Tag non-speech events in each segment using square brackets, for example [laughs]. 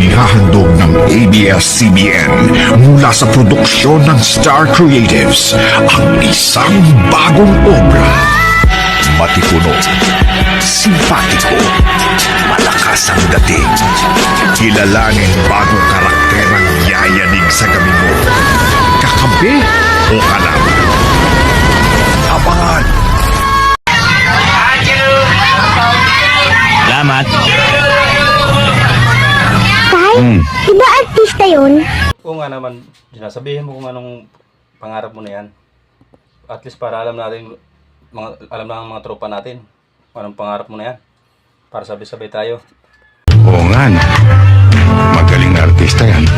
Inihahandog ng ABS-CBN mula sa produksyon ng Star Creatives ang isang bagong obra. Matipuno, simpatiko, malakas ang dating. Kilalanin bagong karakter ang yayanig sa gabi mo. Kakabi o kalaban. Tay, di ba artista yun? Oo nga naman, sinasabihin mo kung anong pangarap mo na yan. At least para alam natin, mga, alam na ng mga tropa natin, kung anong pangarap mo na yan. Para sabay-sabay tayo. Oo nga, no. Magaling na artista yan.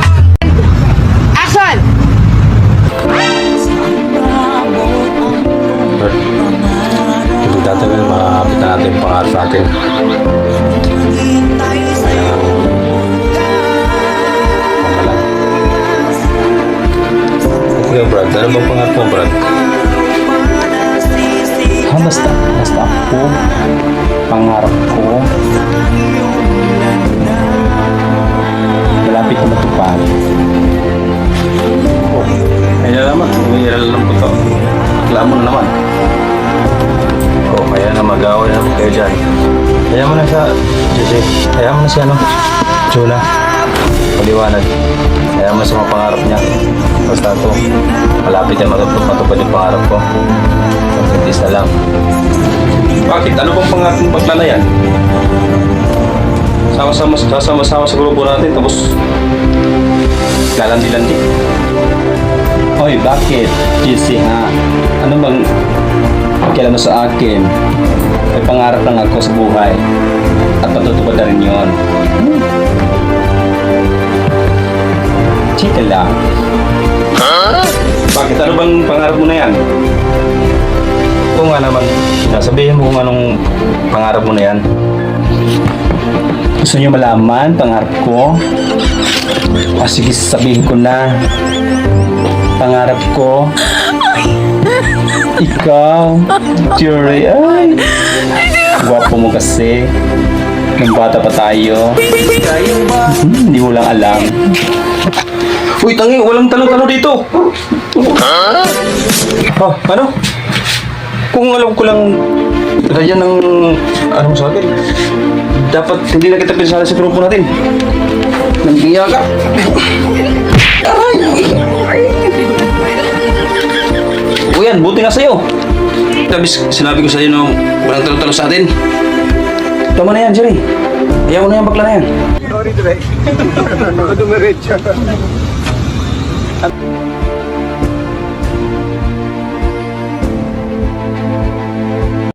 Bert, hindi tatagal, makakapit na natin yung pangarap natin. Kaya Ano bang pangarap mo, Brad? Ah, basta, basta ako, pangarap ko, malapit na matupad. Kaya naman, umiiral lang po to. Akla mo na naman. Oo, kaya na mag-away na kayo dyan. Kaya mo na siya, Jose. Kaya mo na siya, no? Juna. Paliwanag. Na sa mga pangarap niya. Basta to, malapit na matupad, matupad yung pangarap ko. Pagkatis na lang. Bakit? Ano bang pangarap ng bakla na yan? Sama-sama, sasama-sama sa grupo natin, tapos lalandi-landi. Hoy, bakit? GC ha? Ano bang kailan mo sa akin? May pangarap lang ako sa buhay. At patutupad na rin yun. Chika lang. Bakit? Ano bang pangarap mo na yan? Oo nga naman. Sabihin mo kung anong pangarap mo na yan. Gusto niyo malaman pangarap ko? O sige, sabihin ko na. Pangarap ko. Ikaw, Jury, ay. Gwapo mo kasi. Nung bata pa tayo. Hmm, hindi mo lang alam. Uy, tangi, walang talo-talo dito. Oh, ano? Kung alam ko lang, ganyan ng, ano mo sa akin, dapat hindi na kita pinsala sa grupo natin. Nanggiya ka. O yan, buti nga sa'yo. Sabi, sinabi ko sa'yo na walang talo-talo sa atin. Tama na yan, Jerry. Ayaw mo na yan, bakla na yan. [laughs] Um